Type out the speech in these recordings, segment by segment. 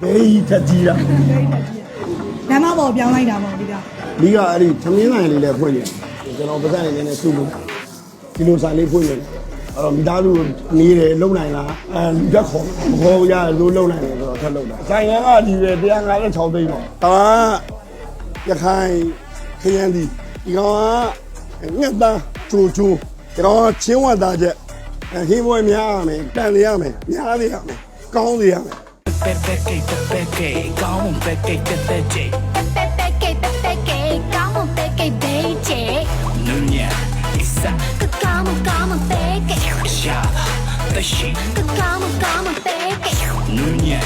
ဘေးကြီးထက်ကြီးတာလမ်းမပေါ်ပြောင်းလိုက်တာပေါ့ဒီကဒီကအဲ့ဒီသမင်းဆိုင်လေးလည်းဖွင့်နေတယ်ကျွန်တော်ပါးစပ်နေနေစုလို့ဒီလိုဆိုင်လေးဖွင့်နေတယ်အဲ့တော့မိသားစုနေတယ်လုံနိုင်လားအဲလူတက်ခေါ်မခေါ်ရလို့လုံနိုင်တယ်ဆိုတော့ထပ်လုံတာဆိုင်ကဒီပဲ156သိန်းတော့ဒါကရခိုင်ခရမ်းဒီဒီကောင်ကငှက်သားချိုချိုဒီကောင်ကချင်းဝတ်သားချက်အခင်းပွဲများရမယ်တန်ရရမယ်များရရမယ်ကောင်းရရမယ် பெப்பெக்கை பெப்பெக்கை காமும் பெக்கை பெப்பெச்சை பெப்பெக்கை பெப்பெக்கை காமும் பெக்கை பெய்ச்சே நுண்ய இசா காமு காமு பெக்கை ஷா தஷி காமு காமு பெக்கை நுண்ய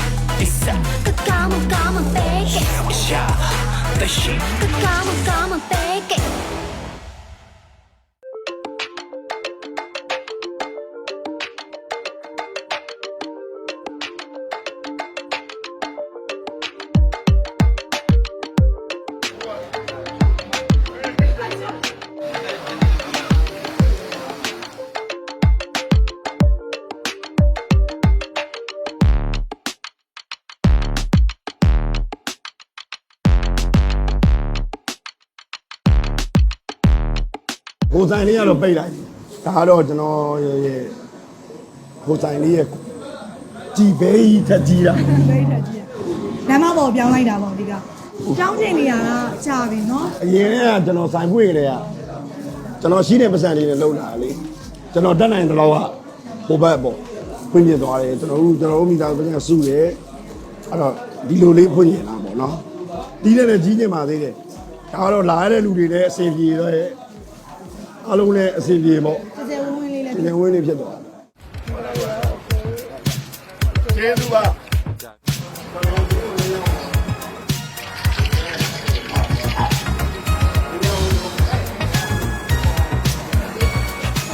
இசா காமு காமு பெக்கை ஷா தஷி காமு காமு பெக்கை ဆိုင်လေးကတော့ပိတ်လိုက်ပြီဒါကတော့ကျွန်တော်ရဲ့ဟိုဆိုင်လေးရဲ့ကြည်ဘဲကြီးထက်ကြီးတာဘယ်ထက်ကြီးလမ်းမပေါ်ပြောင်းလိုက်တာပေါ့ဒီကကြောင်းတင်နေရတာကြာပြီနော်အရင်ကကျွန်တော်ဆိုင်ဖွင့်ကြတယ်ကကျွန်တော်ရှိတဲ့ပတ်စံလေးနဲ့လုံလာလေကျွန်တော်တက်နိုင်တဲ့လောက်ကဟိုဘက်ပေါ့ဖွင့်ပြသွားတယ်ကျွန်တော်တို့ကျွန်တော်တို့မိသားစုကစုတယ်အဲ့တော့ဒီလိုလေးဖွင့်ရင်လာပေါ့နော်ဒီနဲ့လည်းကြီးနေပါသေးတယ်ဒါကတော့လာရတဲ့လူတွေလည်းအဆင်ပြေတော့ရဲ့ အားလုံးလည်းအဆင်ပြေပေါ့စစဝင်းဝင်းလေးလည်းဒီနေ့ဝင်းလေးဖြစ်သွားတယ်ကျေးဇူးပါ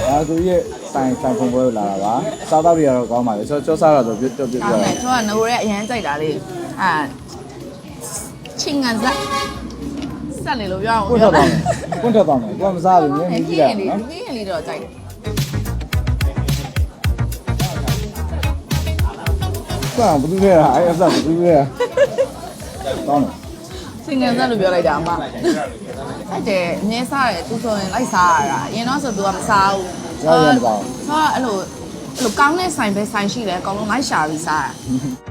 အဲဆိုရဲ့ဆိုင်ဆိုင်ဖုံပွဲကိုလာတာပါစားတော့တွေကတော့ကောင်းပါလေကျွန်တော်ကြောစားတာဆိုပြတ်ပြတ်ပြတ်ကောင်းတယ်ကျွန်တော်ကနိုးရဲအရန်ကြိုက်တာလေအာချင်းငါဇက် ဆက်လေလို့ပြောအောင်ပွင့်ထွက်သွားမယ်ပွင့်ထွက်သွားမယ်ကိုကမစားဘူးနည်းနအဲ့ည်းဒီကြည့်ရရင်အောင်လေးနော် ဒီရင်လေးတော့ကြိုက်တယ်စမ်းဘယ်သူလဲအဲ့အဆက်ဘယ်သူလဲကောင်းတယ်ချင်းငါဇက်လို့ပြောလိုက်တာအမအဲ့တဲ့အငဲစားတယ်သူဆိုရင်လိုက်စားရတာအရင်တော့ဆိုသူကမစားဘူးဆိုတော့အဲ့လိုအဲ့လိုကောင်းတဲ့ဆိုင်ပဲဆိုင်ရှိတယ်အကောင်လုံးလိုက်ရှာပြီးစားတာ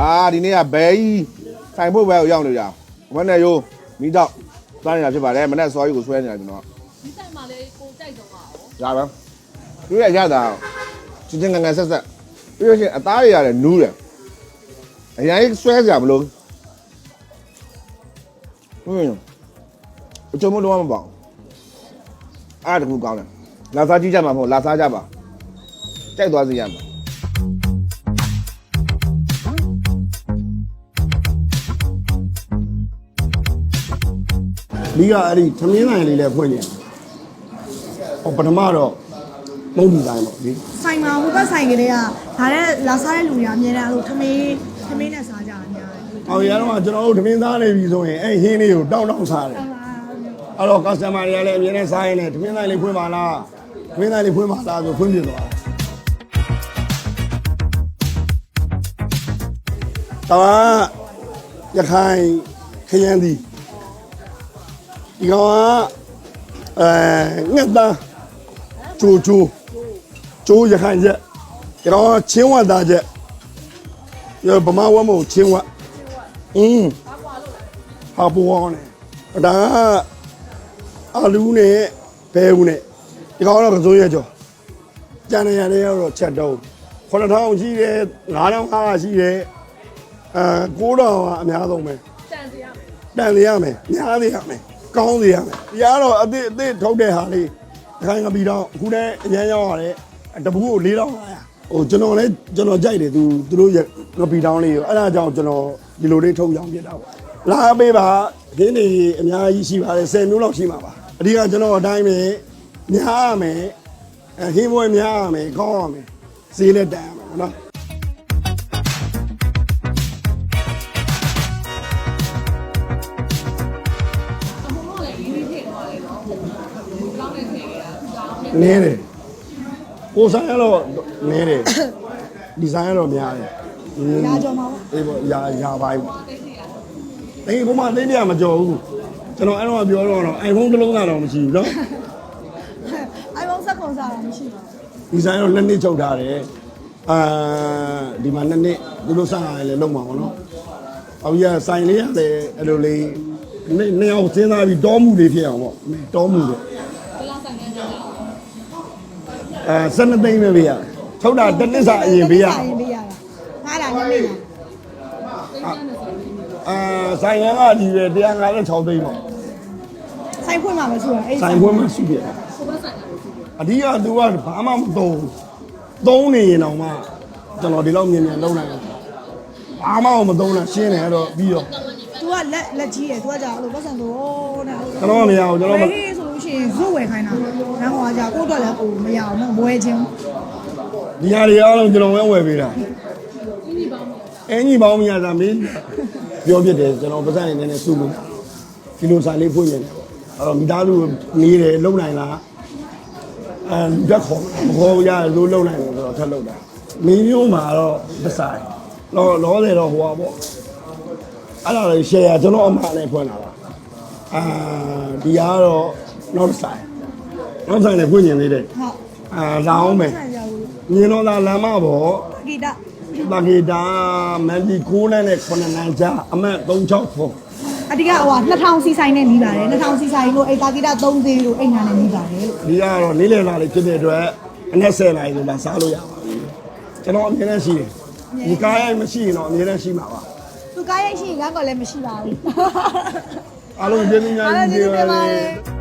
အာဒီနေ့ကဘဲကြီးဆိုင်ဖို့ပဲကိုရောက်နေကြဝက်နဲ့ရိုးမိတော့သွားနေတာဖြစ်ပါတယ်မနေ့စောကြီးကိုဆွဲနေတာကျွန်တော်ဒီဆိုင်မှာလေကိုကြိုက်တော့ပါဘူးရပါသူရရတာချင်းချင်းငငယ်ဆက်ဆက်ပြီးလို့ရှိရင်အသားတွေရတယ်နူးတယ်အရင်ဆွဲကြမလို့ဟင်းအချုံမလုံးမပေါ့အားတကူကောင်းတယ်လာစားကြည့်ကြမှာမဟုတ်လာစားကြပါကြိုက်သွားစီရမှာ ဒီကအဲ့ဒီသမင်းဆိုင်လေးလည်းဖွင့်နေတယ်ဟောပထမတော့မုံဒီဆိုင်ပေါ့ဒီဆိုင်မှာဟိုဘက်ဆိုင်ကလေးကဒါနဲ့လာစားတဲ့လူတွေအများနဲ့အဲ့လိုထမင်းထမင်းနဲ့စားကြတာများတယ်အော်ရတော့ကျွန်တော်တို့သမင်းသားနေပြီဆိုရင်အဲ့ဟင်းလေးကိုတောင်းတောင်းစားတယ်အဲ့တော့ customer တွေကလည်းအမြဲတမ်းစားရင်လည်းသမင်းဆိုင်လေးဖွင့်ပါလားသမင်းဆိုင်လေးဖွင့်ပါလားဆိုဖွင့်ပြသွားတယ်ဒါကရခိုင်ခရမ်းဒီ ဒီကောင်ကအဲငှက်သားချိုချိုချိုရခိုင်ချက်ဒီကောင်ကချင်းဝတ်သားချက်ရဗမာဝတ်မဟုတ်ချင်းဝတ်အင်းဟာပူအောင်နဲ့ဒါကအာလူနဲ့ဘဲဦးနဲ့ဒီကောင်ကတော့ကစိုးရဲကျော်ကျန်နေရတယ်ကတော့ချက်တော့9000ရှိတယ်9500ရှိတယ်အဲ9000ကအများဆုံးပဲတန်စီရမယ်တန်စီရမယ်များစီရမယ် ကောင်းစီရမယ်ဒီကတော့အသစ်အသစ်ထုတ်တဲ့ဟာလေးတစ်ခိုင်ကပြီးတော့အခုတည်းအញ្ញမ်းရောက်ရတယ်တပူကို4500ဟိုကျွန်တော်လည်းကျွန်တော်ကြိုက်တယ်သူသူတို့ရဲ့ငပီတောင်းလေးကိုအဲ့ဒါကြောင့်ကျွန်တော်ဒီလိုလေးထုတ်ရောင်းပြတာပေါ့လာပေးပါခင်းနေအများကြီးရှိပါတယ်10မျိုးလောက်ရှိမှာပါအဓိကကျွန်တော်အတိုင်းပဲများရမယ်အဲခင်းပွဲများရမယ်ကောင်းရမယ်ဈေးလက်တန်ရမယ်နော် နည်းတယ်ကိုဆိုင်ကတော့နည်းတယ်ဒီဇိုင်းကတော့များတယ် ရာကြော်မှာပေါ့ အေးပေါ့ရာရာပိုင်းပေါ့အေးဘုမသိတယ်မကြော်ဘူးကျွန်တော်အဲ့တော့ပြောတော့တော့ iPhone တစ်လုံးတော့မရှိဘူးเนาะ အိုင်ဖုန်းဆက်ခွန်စားတာမရှိပါဘူး ဒီဇိုင်းတော့နှစ်နှစ်ချုပ်ထားတယ်အာဒီမှာနှစ်နှစ်သူတို့စရတယ်လည်းလုံးမှာပေါ့နော်အဘိယဆိုင်လေးရတယ်အဲ့လိုလေးနှစ်နှစ်ယောက်စဉ်းစားပြီးတောမှုလေးဖြစ်အောင်ပေါ့တောမှုတွေ အဲစနေသိမ့်ပဲပေးရချုပ်တာတစ်နှစ်စာအရင်ပေးရအရင်ပေးရတာငါးတာညနေတာအာဆိုင်ရန်ကဒီပဲ156သိန်းပေါ့ဆိုင်ဖွင့်မှာမဆိုရအဲ့ဆိုင်ပွဲမှာရှိတယ်အဓိကသူကဘာမှမသုံးသုံးနေရင်တော့မှကျွန်တော်ဒီလောက်မြင်မြန်လုံးနိုင်တယ်ဘာမှမသုံးတာရှင်းတယ်အဲ့တော့ပြီးတော့သူကလက်လက်ကြီးတယ်သူကကြာအဲ့လိုပတ်စံတော့နဲ့ကျွန်တော်ကမရဘူးကျွန်တော်မဝယ်ဟေးဆိုလို့ရှိရင်ဇွတ်ဝယ်ခိုင်းတာ နန်းဟောကြာကိုယ့်အတွက်လည်းကိုမရအောင်မဝယ်ခြင်းဒီဟာတွေအားလုံးကျွန်တော်ဝဲဝယ်ပေးတာအင်းကြီးပေါင်းမရတာမင်းပြောပြတယ်ကျွန်တော်ပတ်စံနေနေစုလို့ဒီလိုဆိုင်လေးဖွင့်နေတယ်ပေါ့အဲ့တော့မိသားစုနေတယ်လုံနိုင်လားအဲဓာတ်ခေါ်မခေါ်ရလို့လုံနိုင်တယ်ဆိုတော့ထပ်လုံတာမင်းမျိုးမှာတော့ပဆိုင်လောလောတယ်တော့ဟိုပါပေါ့အဲ့ဒါလေ share ကျွန်တော်အမှလည်းဖွင့်လာတာအာဒီကတော့နောက်ဆိုင် နောက်ဆိုင်လည်းဖွင့်နေသေးတယ်ဟုတ်အာလာအောင်မယ်ဆက်ရဘူးမြင်တော့သာလမ်းမပေါ်ဂီတာတာဂီတာမန်ဒီ9နဲ့9နိုင်ချအမတ်36ဖုန်းအတိကဟို2000စီဆိုင်နဲ့နီးပါတယ်2000စီဆိုင်လို့အဲ့တာဂီတာ3သေးလို့အဲ့ညာနဲ့နီးပါတယ်လို့ဒီကတော့လေးလေလာလေးဖြစ်တဲ့အတွက်အနက်10နိုင်လို့လာစားလို့ရပါပြီကျွန်တော်အမြဲတမ်းရှိတယ်ဒီကားရိုက်မရှိရင်တော့အမြဲတမ်းရှိမှာပါသူကားရိုက်ရှိရင်ငါကလည်းမရှိပါဘူးအားလုံးကျေးဇူးများအားလုံးကျေးဇူးတင်ပါတတယ်ယ်